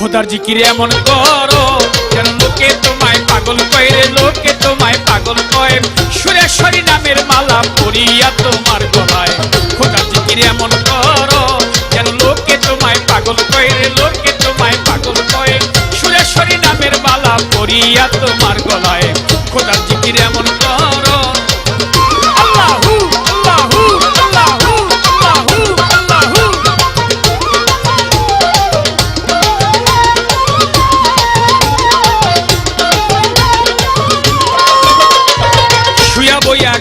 খোদার জিকিরে এমন করো কেন লোকে তোমায় পাগল কয়ে লোকে তোমায় পাগল কয়ে সুরেশ্বরী নামের মালা পরিয়া তোমার গলায়। খোদার জিকিরে এমন করো কেন লোকে তোমায় পাগল কয়ে লোকে তোমায় পাগল কয়ে সুরেশ্বরী নামের মালা পরিয়া তোমার গলায়। খোদার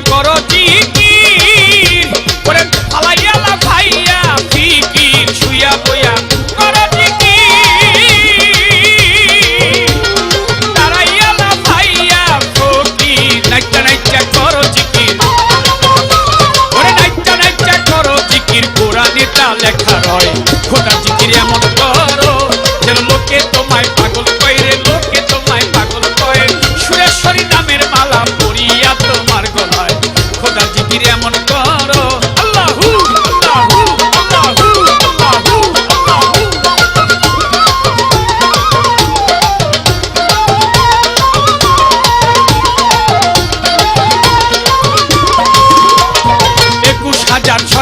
করো জিকির ওরে ফালাইয়া লাফাইয়া ফিকির শুইয়া বইয়া করো জিকির দাঁড়াইয়া লাফাইয়া ফকির নাইটা নাইটা করো লেখা রয়, খোদা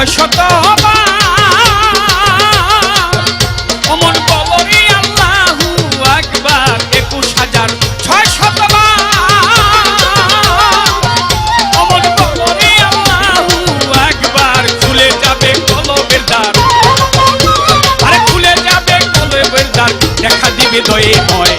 শত অমন কবরে আল্লাহু আকবার, একুশ হাজার ছয় শত অমন কবরে আল্লাহু আকবার, খুলে যাবে কলবের দ্বার। আরে খুলে যাবে কলবের দ্বার, দেখা দিবে দয়ে ভয়।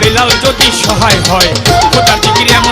বেলাল যদি সহায় হয় খোদার জিকির এমন